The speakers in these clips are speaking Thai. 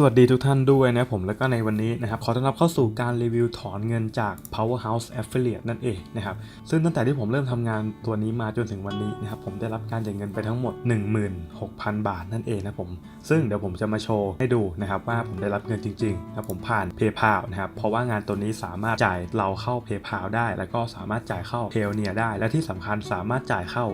สวัสดีทุกท่านด้วยนะผมแล้วก็ในวันนี้นะครับขอต้อนรับเข้าสู่การรีวิวถอนเงินจาก Powerhouse Affiliate นั่นเองนะครับซึ่งตั้งแต่ที่ผมเริ่มทำงานตัวนี้มาจนถึงวันนี้นะครับผมได้รับการจ่ายเงินไปทั้งหมด 16,000 บาทนั่นเองนะผมซึ่งเดี๋ยวผมจะมาโชว์ให้ดูนะครับว่าผมได้รับเงินจริงๆนะผมผ่าน PayPal นะครับเพราะว่างานตัวนี้สามารถจ่ายเราเข้า PayPal ได้ แล้วก็สามารถจ่ายเข้า p a y n e e r ได้ และที่สำคัญสามารถจ่ายเข้า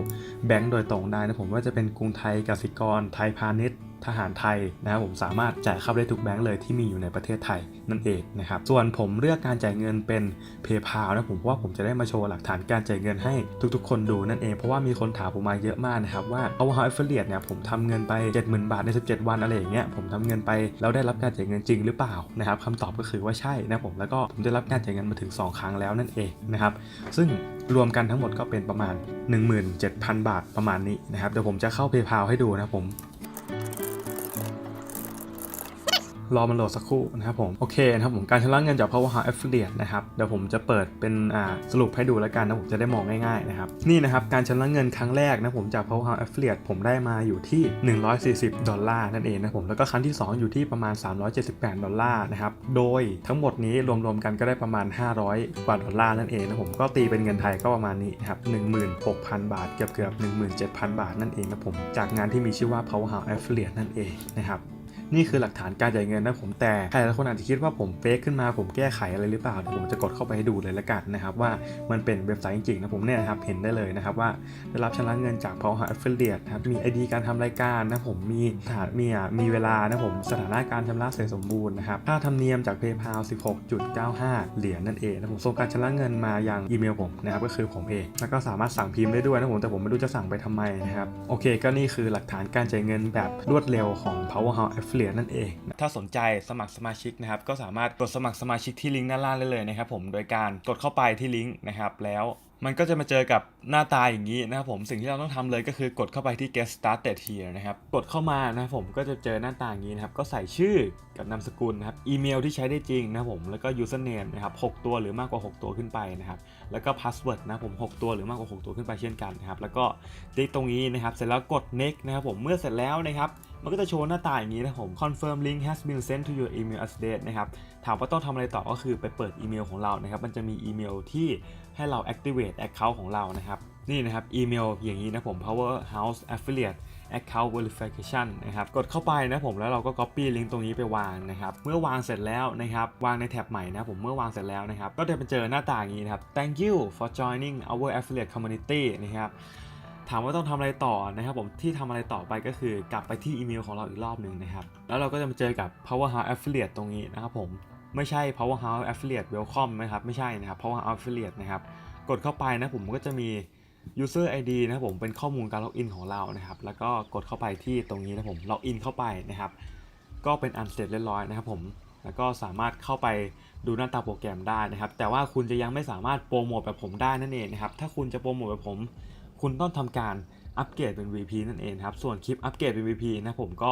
แบงก์โดยตรงได้นะผมว่าจะเป็นกรุงไทยกสิกรไทยพาณิชย์ ทหารไทยนะครับผมสามารถจ่ายเข้าได้ทุกแบงก์เลยที่มีอยู่ในประเทศไทยนั่นเองนะครับส่วนผมเลือกการจ่ายเงินเป็น PayPal นะผมเพราะว่าผมจะได้มาโชว์หลักฐานการจ่ายเงินให้ทุกๆ คนดูนั่นเองเพราะว่ามีคนถามผมมาเยอะมากนะครับว่า Powerhouse Affiliate เนี่ยผมทำเงินไป 70,000 บาทใน 17 วันอะไรอย่างเงี้ยผมทำเงินไปแล้วได้รับการจ่ายเงินจริงหรือเปล่านะครับคำตอบก็คือว่าใช่นะผมแล้วก็ผมได้รับการจ่ายเงินมาถึง 2 ครั้งแล้วนั่นเองนะครับซึ่งรวมกันทั้งหมดก็เป็นประมาณ 17,000 บาทประมาณนี้นะครับเดี๋ยวผมจะเข้า PayPal ให้ดูนะผม รอมันโหลดสักครู่นะครับผมโอเคนะครับผมการชำระเงินจาก Powerhouse Affiliate นะครับเดี๋ยวผมจะเปิดเป็นสรุปให้ดูแล้วกันนะผมจะได้มองง่ายๆนะครับนี่นะครับการชำระเงินครั้งแรกนะผมจาก Powerhouse Affiliate ผมได้มาอยู่ที่ 140 ดอลลาร์นั่นเองนะผมแล้วก็ครั้งที่ 2 อยู่ที่ประมาณ 378 ดอลลาร์นะครับโดยทั้งหมดนี้รวมๆกันก็ได้ประมาณ 500 กว่าดอลลาร์นั่นเองนะผมก็ตีเป็นเงินไทยก็ประมาณนี้นะครับ16,000 บาทเกือบเกือบ17,000 บาทนั่นเองนะผมจากงานที่มีชื่อว่า Powerhouse Affiliate นั่นเองนะครับ นี่คือหลักฐานการจ่ายเงินนะผมแต่ใครหลายคนอาจจะคิดว่าผมเฟกขึ้นมาผมแก้ไขอะไรหรือเปล่าเดี๋ยวผมจะกดเข้าไปให้ดูเลยละกันนะครับว่ามันเป็นเว็บไซต์จริงๆนะผมเนี่ยนะครับเห็นได้เลยนะครับว่าได้รับชำระเงินจาก Powerhouse Affiliate นะครับมี ID การทำรายการนะผมมีสถานมีอะมีเวลานะผมสถานะการชำระเสร็จสมบูรณ์นะครับค่าธรรมเนียมจาก PayPal 16.95 เหรียญนั่นเองนะผมส่งการชำระเงินมายังอีเมลผมนะครับก็คือผมเองแล้วก็สามารถสั่งพิมพ์ได้ด้วยนะผมแต่ผมไม่รู้จะสั่งไปทำไมนะครับโอเค ก็นี่คือหลักฐานการจ่ายเงินแบบรวดเร็วของ Powerhouse Affiliate นั่นเอง ถ้าสนใจสมัครสมาชิกนะครับก็สามารถกดสมัครสมาชิกที่ลิงก์ด้านล่างได้เลยนะครับผมโดยการกดเข้าไปที่ลิงก์นะครับแล้วมันก็จะมาเจอกับหน้าตาอย่างนี้นะครับผมสิ่งที่เราต้องทำเลยก็คือกดเข้าไปที่ get started here นะครับกดเข้ามานะครับผมก็จะเจอหน้าตาอย่างนี้นะครับก็ใส่ชื่อกับนามสกุลนะครับอีเมลที่ใช้ได้จริงนะครับผมแล้วก็ username นะครับ6ตัวหรือมากกว่า 6 ตัวขึ้นไปนะครับแล้วก็ password นะครับผม 6 ตัวหรือมากกว่า 6 ตัวขึ้นไปเช่นกันนะครับแล้วก็ติ๊กตรงนี้นะครับเสร็จแล้วกด next นะครับผมเมื่อเสร็จแล้วนะครับ มันก็จะโชว์หน้าตาอย่างนี้นะผม confirm link has been sent to your email address นะครับ ถามว่าต้องทำอะไรต่อก็คือไปเปิดอีเมลของเรานะครับ มันจะมีอีเมลที่ให้เรา activate account ของเรานะครับ นี่นะครับ อีเมลอย่างนี้นะผม powerhouse affiliate account verification นะครับ กดเข้าไปนะผมแล้วเราก็ copy ลิงก์ตรงนี้ไปวางนะครับ เมื่อวางเสร็จแล้วนะครับ วางในแท็บใหม่นะผมเมื่อวางเสร็จแล้วนะครับ ก็จะไปเจอหน้าต่างนี้นะครับ thank you for joining our affiliate community นะครับ ถามว่าต้องทำอะไรต่อนะครับผมที่ทำอะไรต่อไปก็คือกลับไปที่อีเมลของเราอีกรอบหนึ่งนะครับแล้วเราก็จะมาเจอกับ Powerhouse Affiliate ตรงนี้นะครับผมไม่ใช่ Powerhouse Affiliate Welcome นะครับไม่ใช่นะครับ Powerhouse Affiliate นะครับกดเข้าไปนะผมก็จะมี user ID นะครับผมเป็นข้อมูลการล็อกอินของเรานะครับแล้วก็กดเข้าไปที่ตรงนี้นะผมล็อกอินเข้าไปนะครับก็เป็นอันเสร็จเรียบร้อยนะครับผมแล้วก็สามารถเข้าไปดูหน้าตาโปรแกรมได้นะครับ แต่ว่าคุณจะยังไม่สามารถโปรโมทแบบผมได้นั่นเองนะครับ ถ้าคุณจะโปรโมทแบบผม คุณต้องทำการอัปเกรดเป็น VP นั่นเองครับ ส่วนคลิปอัปเกรดเป็น VP นะผมก็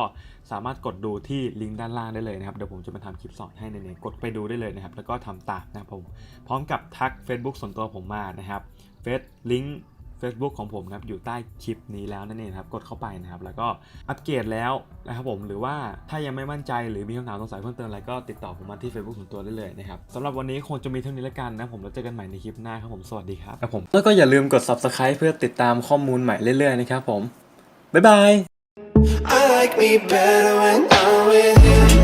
สามารถกดดูที่ลิงก์ด้านล่างได้เลยนะครับ เดี๋ยวผมจะมาทำคลิปสอนให้ในนี้กดไปดูได้เลยนะครับ แล้วก็ทำตามนะครับผม พร้อมกับทัก Facebook ส่วนตัวผมมานะครับเฟซลิงก์ Facebook ของผมครับอยู่ใต้คลิปนี้แล้วนั่นเองครับกดเข้าไปนะครับแล้วก็อัปเกรดแล้วนะครับผมหรือว่าถ้ายังไม่มั่นใจหรือมีคำถามสงสัยเพิ่มเติมอะไรก็ติดต่อผมมาที่ Facebook ส่วนตัวได้เลยนะครับสำหรับวันนี้คงจะมีเท่านี้แล้วกันนะผมแล้วเจอกันใหม่ในคลิปหน้าครับผมสวัสดีครับครับผมแล้วก็อย่าลืมกด Subscribe เพื่อติดตามข้อมูลใหม่เรื่อยๆนะครับผมบ๊ายบาย I like me better when I'm with you.